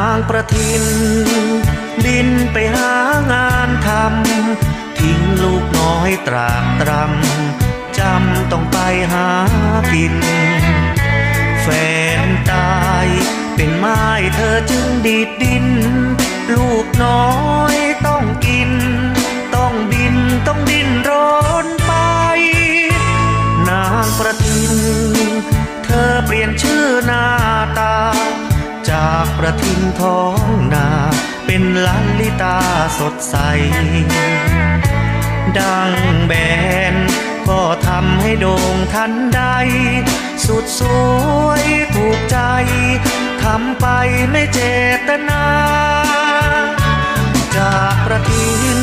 างประทิน บินไปหางานทำทิ้งลูกน้อยตรากตรำจำต้องไปหากิน แฟนตายเป็นไม้เธอจึงดีดดิน ลูกน้อย ระทินท้องนา เป็นลันลิตาสดใส ดังแบน ก็ทำให้โด่งทันใด สุดสวยถูกใจ ทำไปไม่เจตนา จากประทิน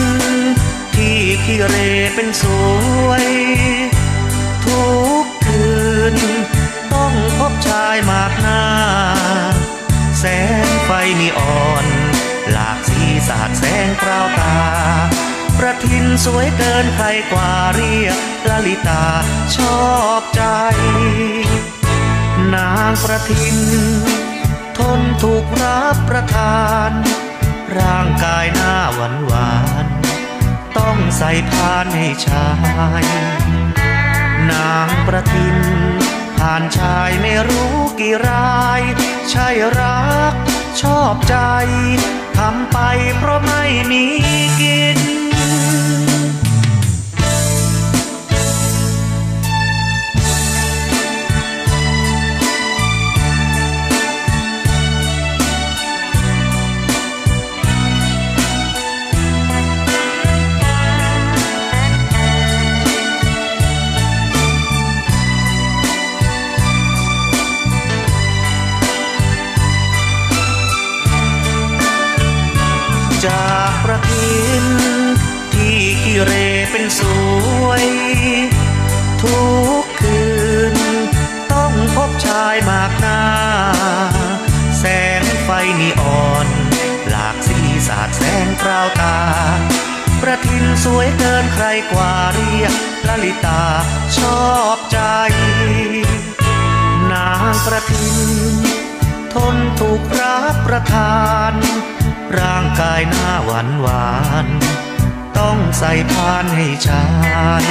ที่ขี้เรเป็นสวย ทุกาดแสงเปล่าตา ประทินสวยเกินใครกว่าเรียกลลิตาชอบใจ นางประทิน ทนถูกรับประทาน ร่างกายหน้าหวานหวาน ต้องใส่พานให้ชาย นางประทินผ่านชายไม่รู้กี่ราย ใช่รักชอบใจ ทำไปเพราะไม่ ประทินที่กิเรเป็นสวย ทุกคืน ต้องพบชายมากหน้า แสงไฟนีอ่อน หลากสีสาดแสงเปล่าตา ประทินสวยเกินใครกว่าเรียกลลิตาชอบใจ นางประทิน ทนถูกรับประทาน ร่างกายหน้าหวานหวาน ต้องใส่พานให้ชาย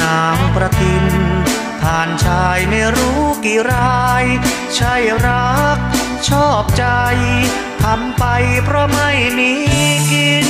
นางประทินผ่านชายไม่รู้กี่ราย ใช่รัก ชอบใจ ทำไปเพราะไม่มีกิน